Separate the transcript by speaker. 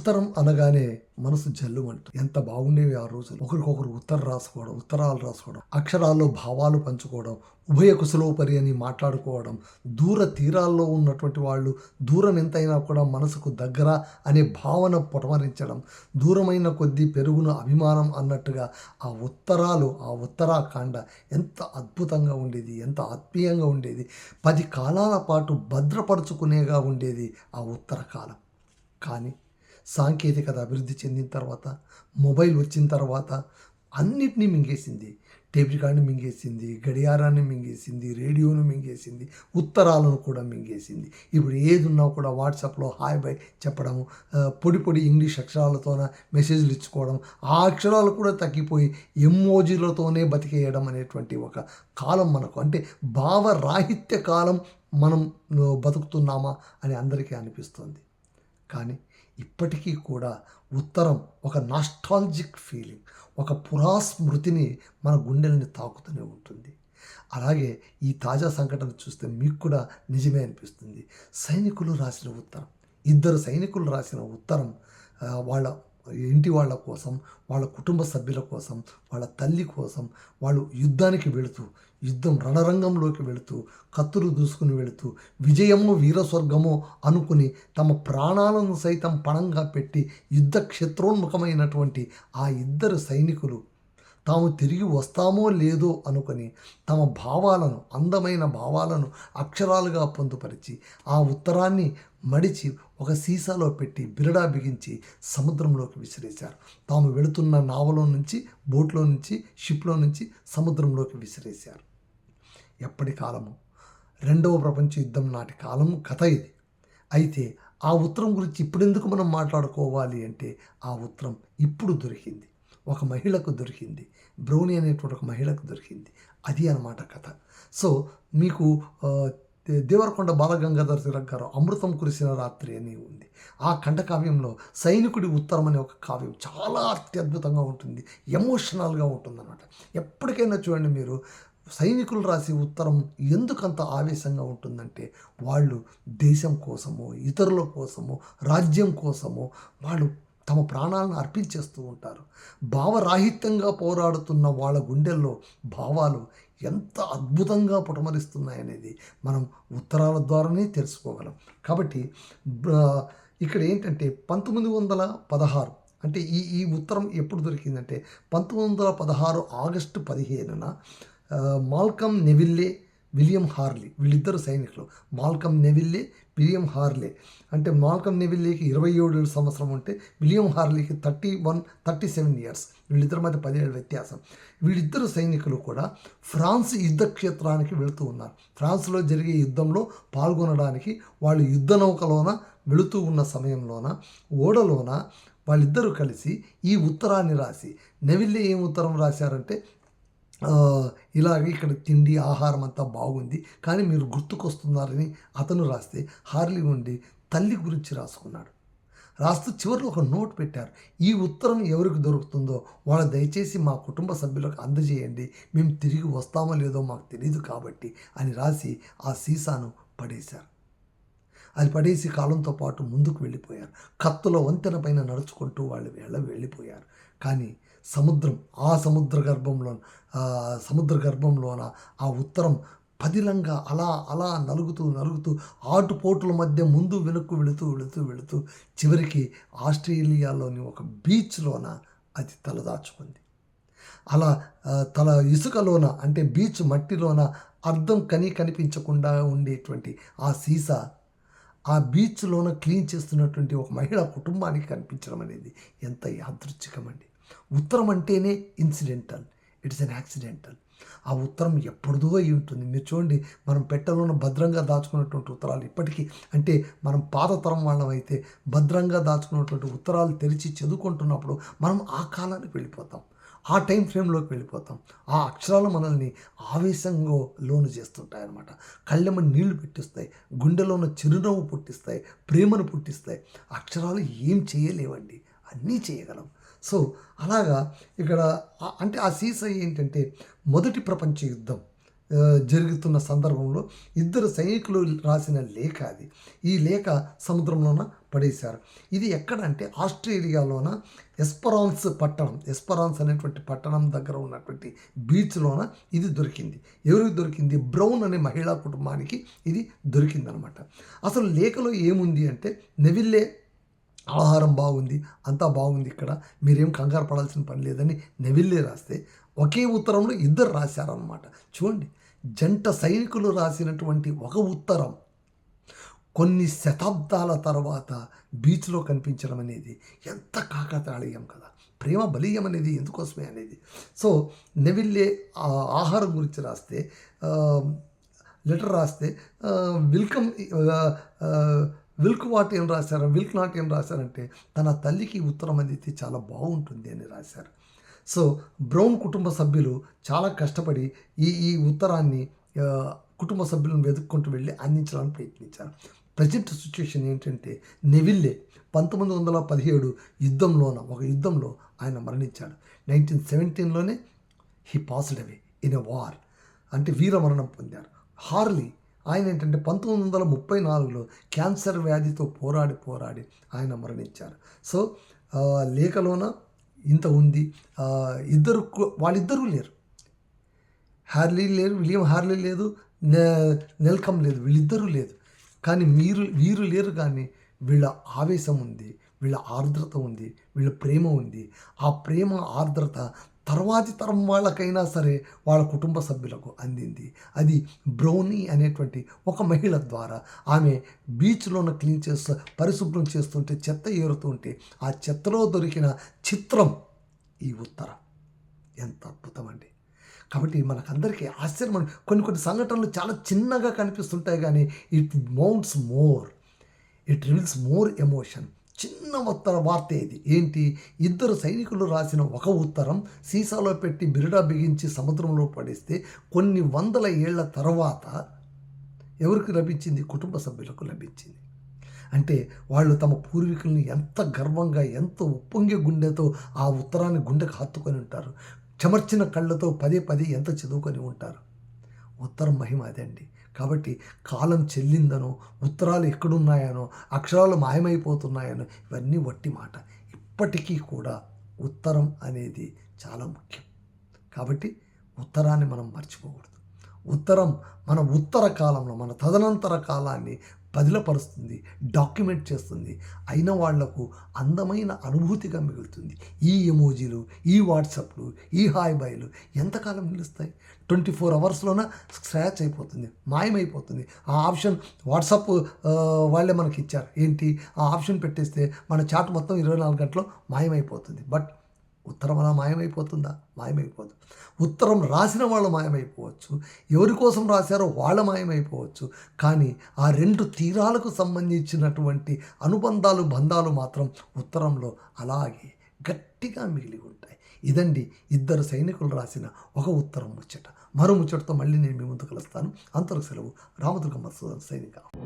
Speaker 1: ఉత్తరం అనగానే మనసు జల్లుమంటుంది. ఎంత బాగుండేవి ఆ రోజులు. ఒకరికొకరు ఉత్తరం రాసుకోవడం ఉత్తరాలు రాసుకోవడం అక్షరాల్లో భావాలు పంచుకోవడం ఉభయ కుశలోపరి అని మాట్లాడుకోవడం దూర తీరాల్లో ఉన్నటువంటి వాళ్ళు దూరం ఎంతైనా కూడా మనసుకు దగ్గర అనే భావన పొటమరించడం దూరమైన కొద్దీ పెరుగున అభిమానం అన్నట్టుగా ఆ ఉత్తరాలు ఆ ఉత్తరాఖండ ఎంత అద్భుతంగా ఉండేది ఎంత ఆత్మీయంగా ఉండేది పది కాలాల పాటు భద్రపరుచుకునేగా ఉండేది ఆ ఉత్తర కాలం కానీ సాంకేతికత అభివృద్ధి చెందిన తర్వాత మొబైల్ వచ్చిన తర్వాత అన్నిటినీ మింగేసింది. టేప్ రికార్డుని మింగేసింది గడియారాన్ని మింగేసింది రేడియోను మింగేసింది ఉత్తరాలను కూడా మింగేసింది. ఇప్పుడు ఏది ఉన్నా కూడా వాట్సాప్లో హాయ్ బై చెప్పడము పొడి పొడి ఇంగ్లీష్ అక్షరాలతోన మెసేజ్లు ఇచ్చుకోవడం ఆ అక్షరాలు కూడా తగ్గిపోయి ఎమ్మోజీలతోనే బతికేయడం అనేటువంటి ఒక కాలం మనకు. అంటే భావరాహిత్య కాలం మనం బతుకుతున్నామా అని అందరికీ అనిపిస్తుంది. కానీ ఇప్పటికీ కూడా ఉత్తరం ఒక నాస్టాలజిక్ ఫీలింగ్ ఒక పురాస్మృతిని మన గుండెలని తాకుతూనే ఉంటుంది. అలాగే ఈ తాజా సంఘటన చూస్తే మీకు కూడా నిజమే అనిపిస్తుంది. సైనికులు రాసిన ఉత్తరం ఇద్దరు సైనికులు రాసిన ఉత్తరం వాళ్ళ ఇంటి వాళ్ళ కోసం వాళ్ళ కుటుంబ సభ్యుల కోసం వాళ్ళ తల్లి కోసం వాళ్ళు యుద్ధానికి వెళుతూ యుద్ధం రణరంగంలోకి వెళుతూ కత్తులు దూసుకుని వెళుతూ విజయము వీరస్వర్గము అనుకుని తమ ప్రాణాలను సైతం పణంగా పెట్టి యుద్ధ క్షేత్రోన్ముఖమైనటువంటి ఆ ఇద్దరు సైనికులు తాము తిరిగి వస్తామో లేదో అనుకొని తమ భావాలను అందమైన భావాలను అక్షరాలుగా పొందుపరిచి ఆ ఉత్తరాన్ని మడిచి ఒక సీసాలో పెట్టి బిరడా బిగించి సముద్రంలోకి విసిరేశారు. తాము వెళుతున్న నావలో నుంచి బోట్లో నుంచి షిప్లో నుంచి సముద్రంలోకి విసిరేశారు. ఎప్పటి కాలము? రెండవ ప్రపంచ యుద్ధం నాటి కాలం కథ ఇది. అయితే ఆ ఉత్తరం గురించి ఇప్పుడెందుకు మనం మాట్లాడుకోవాలి అంటే ఆ ఉత్తరం ఇప్పుడు దొరికింది. ఒక మహిళకు దొరికింది. బ్రౌని అనేటువంటి ఒక మహిళకు దొరికింది. అది అనమాట కథ. సో మీకు దే- దేవరకొండ బాలగంగాధర తిలక్ గారు అమృతం కురిసిన రాత్రి అని ఉంది. ఆ ఖండకావ్యంలో సైనికుడి ఉత్తరం అనే ఒక కావ్యం చాలా అత్యద్భుతంగా ఉంటుంది. ఎమోషనల్గా ఉంటుందన్నమాట. ఎప్పటికైనా చూడండి మీరు సైనికులు రాసే ఉత్తరం ఎందుకంత ఆవేశంగా ఉంటుందంటే వాళ్ళు దేశం కోసమో ఇతరుల కోసమో రాజ్యం కోసమో వాళ్ళు తమ ప్రాణాలను అర్పించేస్తూ ఉంటారు. భావరాహిత్యంగా పోరాడుతున్న వాళ్ళ గుండెల్లో భావాలు ఎంత అద్భుతంగా పుటమరిస్తున్నాయనేది మనం ఉత్తరాల ద్వారానే తెలుసుకోగలం. కాబట్టి ఇక్కడ ఏంటంటే పంతొమ్మిది వందల పదహారు అంటే ఈ ఈ ఉత్తరం ఎప్పుడు దొరికిందంటే పంతొమ్మిది వందల పదహారు ఆగస్టు పదిహేనున మాల్కమ్ నెవిల్లే విలియం హార్లీ వీళ్ళిద్దరు సైనికులు. Malcolm Neville William Harley. అంటే మాల్కమ్ నెవిల్లేకి ఇరవై ఏడు సంవత్సరం ఉంటే William హార్లీకి thirty one thirty seven years. వీళ్ళిద్దరి మధ్య పదిహేడు వ్యత్యాసం. వీళ్ళిద్దరు సైనికులు కూడా ఫ్రాన్స్ యుద్ధ క్షేత్రానికి వెళుతూ ఉన్నారు. ఫ్రాన్స్లో జరిగే యుద్ధంలో పాల్గొనడానికి వాళ్ళు యుద్ధ నౌకలోన వెళుతూ ఉన్న సమయంలోన ఓడలోన వాళ్ళిద్దరూ కలిసి ఈ ఉత్తరాన్ని రాసి నెవిల్లే ఏం ఉత్తరం రాశారంటే ఇలాగే ఇక్కడ తిండి ఆహారం అంతా బాగుంది. కానీ మీరు గుర్తుకొస్తున్నారని అతను రాస్తే హార్లీ ఉండి తల్లి గురించి రాసుకున్నాడు. రాస్తూ చివరిలో ఒక నోట్ పెట్టారు. ఈ ఉత్తరం ఎవరికి దొరుకుతుందో వాళ్ళ దయచేసి మా కుటుంబ సభ్యులకు అందజేయండి. మేము తిరిగి వస్తామో లేదో మాకు తెలియదు కాబట్టి అని రాసి ఆ సీసాను పడేశారు. అది పడేసి కాలంతో పాటు ముందుకు వెళ్ళిపోయారు. కత్తుల వంతెన పైన నడుచుకుంటూ వాళ్ళు వెళ్ళ వెళ్ళిపోయారు. కానీ సముద్రం ఆ సముద్ర గర్భంలో సముద్ర గర్భంలోన ఆ ఉత్తరం పదిలంగా అలా అలా నలుగుతూ నలుగుతూ ఆటుపోటుల మధ్య ముందు వెనుక్కు వెళుతూ వెళుతూ వెళుతూ చివరికి ఆస్ట్రేలియాలోని ఒక బీచ్లోన అది తలదాచుకుంది. అలా తల ఇసుకలోన అంటే బీచ్ మట్టిలోన అర్థం కని కనిపించకుండా ఉండేటువంటి ఆ సీసా ఆ బీచ్లోన క్లీన్ చేస్తున్నటువంటి ఒక మహిళ కుటుంబానికి కనిపించడం అనేది ఎంత యాదృచ్ఛికమండి. ఉత్తరం అంటేనే ఇన్సిడెంటల్ ఇట్స్ అన్ యాక్సిడెంటల్. ఆ ఉత్తరం ఎప్పుడుదో అయి ఉంటుంది. మీరు చూడండి మనం పెట్టెలోన భద్రంగా దాచుకున్నటువంటి ఉత్తరాలు ఇప్పటికీ అంటే మనం పాత తరం వాళ్ళం అయితే భద్రంగా దాచుకున్నటువంటి ఉత్తరాలు తెరిచి చదువుకుంటున్నప్పుడు మనం ఆ కాలానికి వెళ్ళిపోతాం. ఆ టైం ఫ్రేమ్లోకి వెళ్ళిపోతాం. ఆ అక్షరాలు మనల్ని ఆవేశంగా లోను చేస్తుంటాయి అన్నమాట కళ్ళెమ్మ నీళ్ళు పెట్టిస్తాయి గుండెలోన చిరునవ్వు పుట్టిస్తాయి ప్రేమను పుట్టిస్తాయి. అక్షరాలు ఏం చేయలేవండి. అన్నీ చేయగలం. సో అలాగా ఇక్కడ అంటే ఆ సీసై ఏంటంటే మొదటి ప్రపంచ యుద్ధం జరుగుతున్న సందర్భంలో ఇద్దరు సైనికులు రాసిన లేఖ అది. ఈ లేఖ సముద్రంలోన పడేశారు. ఇది ఎక్కడంటే ఆస్ట్రేలియాలోన ఎస్పరాన్స్ పట్టణం ఎస్పరాన్స్ అనేటువంటి పట్టణం దగ్గర ఉన్నటువంటి బీచ్లోన ఇది దొరికింది. ఎవరికి దొరికింది? బ్రౌన్ అనే మహిళా కుటుంబానికి ఇది దొరికిందనమాట. అసలు లేఖలో ఏముంది అంటే నెవిల్లే ఆహారం బాగుంది అంతా బాగుంది ఇక్కడ. మీరేం కంగారు పడాల్సిన పని లేదని నెవిల్లే రాస్తే ఒకే ఉత్తరంలో ఇద్దరు రాశారనమాట చూడండి జంట సైనికులు రాసినటువంటి ఒక ఉత్తరం కొన్ని శతాబ్దాల తర్వాత బీచ్లో కనిపించడం అనేది ఎంత కాకతాళీయం కదా. ప్రేమ బలీయం అనేది ఎందుకోసమే అనేది. సో నెవిల్లే ఆహారం గురించి రాస్తే లెటర్ రాస్తే వెల్కమ్ విల్క్ వాట్ ఏం రాశారు? విల్క్ నాట్ ఏం రాశారంటే తన తల్లికి ఉత్తరం అందితే చాలా బాగుంటుంది అని రాశారు. సో బ్రౌన్ కుటుంబ సభ్యులు చాలా కష్టపడి ఈ ఈ ఉత్తరాన్ని కుటుంబ సభ్యులను వెతుక్కుంటూ వెళ్ళి అందించడానికి ప్రయత్నించారు. ప్రజెంట్ సిచ్యువేషన్ ఏంటంటే నెవిల్లే పంతొమ్మిది వందల పదిహేడు యుద్ధంలోన ఒక యుద్ధంలో ఆయన మరణించాడు. Nineteen సెవెంటీన్లోనే he passed away in a war అంటే వీరమరణం పొందారు. హార్లీ ఆయన ఏంటంటే పంతొమ్మిది వందల ముప్పై నాలుగులో క్యాన్సర్ వ్యాధితో పోరాడి పోరాడి ఆయన మరణించారు. సో లేఖలోన ఇంత ఉంది. ఇద్దరు వాళ్ళిద్దరూ లేరు. హ్యార్లీ లేరు విలియం హ్యార్లీ లేదు నెల్కమ్ లేదు వీళ్ళిద్దరూ లేదు. కానీ మీరు వీరు లేరు కానీ వీళ్ళ ఆవేశం ఉంది వీళ్ళ ఆర్ద్రత ఉంది వీళ్ళ ప్రేమ ఉంది. ఆ ప్రేమ ఆర్ద్రత తర్వాతి తరం వాళ్ళకైనా సరే వాళ్ళ కుటుంబ సభ్యులకు అందింది. అది బ్రౌనీ అనేటువంటి ఒక మహిళ ద్వారా. ఆమె బీచ్లోన క్లీన్ చేస్తూ పరిశుభ్రం చేస్తుంటే చెత్త ఏరుతుంటే ఆ చెత్తలో దొరికిన చిత్రం ఈ ఉత్తరం. ఎంత అద్భుతం అండి. కాబట్టి మనకందరికీ ఆశ్చర్యం కొన్ని కొన్ని సంఘటనలు చాలా చిన్నగా కనిపిస్తుంటాయి కానీ it mounts more. It reveals more emotion. చిన్న ఉత్తర వార్త ఇది. ఏంటి? ఇద్దరు సైనికులు రాసిన ఒక ఉత్తరం సీసాలో పెట్టి బిరుడా బిగించి సముద్రంలో పడేస్తే కొన్ని వందల ఏళ్ళ తర్వాత ఎవరికి లభించింది? కుటుంబ సభ్యులకు లభించింది. అంటే వాళ్ళు తమ పూర్వీకుల్ని ఎంత గర్వంగా ఎంత ఉప్పొంగే గుండెతో ఆ ఉత్తరాన్ని గుండెకు హత్తుకొని ఉంటారు. చెమర్చిన కళ్ళతో పదే పదే ఎంత చదువుకొని ఉంటారు. ఉత్తరం మహిమ అదండి. కాబట్టి కాలం చెల్లిందనో ఉత్తరాలు ఎక్కడున్నాయనో అక్షరాలు మాయమైపోతున్నాయనో ఇవన్నీ వట్టి మాట. ఇప్పటికీ కూడా ఉత్తరం అనేది చాలా ముఖ్యం. కాబట్టి ఉత్తరాన్ని మనం మర్చిపోకూడదు. ఉత్తరం మన ఉత్తర కాలంలో మన తదనంతర కాలాన్ని పదిలపరుస్తుంది డాక్యుమెంట్ చేస్తుంది. అయిన వాళ్ళకు అందమైన అనుభూతిగా మిగులుతుంది. ఈ ఎమోజీలు ఈ వాట్సాప్లు ఈ హాయ్ బాయ్లు ఎంతకాలం నిలుస్తాయి? ట్వంటీ ఫోర్ అవర్స్లోన స్క్రాచ్ అయిపోతుంది మాయమైపోతుంది. ఆ ఆప్షన్ వాట్సాప్ వాళ్ళే మనకి ఇచ్చారు. ఏంటి? ఆ ఆప్షన్ పెట్టేస్తే మన చాట్ మొత్తం ఇరవై నాలుగు గంటలు మాయమైపోతుంది. బట్ ఉత్తరం అలా మాయమైపోతుందా? మాయమైపోదు. ఉత్తరం రాసిన వాళ్ళు మాయమైపోవచ్చు. ఎవరి కోసం రాశారో వాళ్ళ మాయమైపోవచ్చు. కానీ ఆ రెండు తీరాలకు సంబంధించినటువంటి అనుబంధాలు బంధాలు మాత్రం ఉత్తరంలో అలాగే గట్టిగా మిగిలి ఉంటాయి. ఇదండి ఇద్దరు సైనికులు రాసిన ఒక ఉత్తరం ముచ్చట. మరో ముచ్చటతో మళ్ళీ నేను మీ ముందు కలుస్తాను. అంతరకు సెలవు. రామదుర్గమ్మ సైనిక.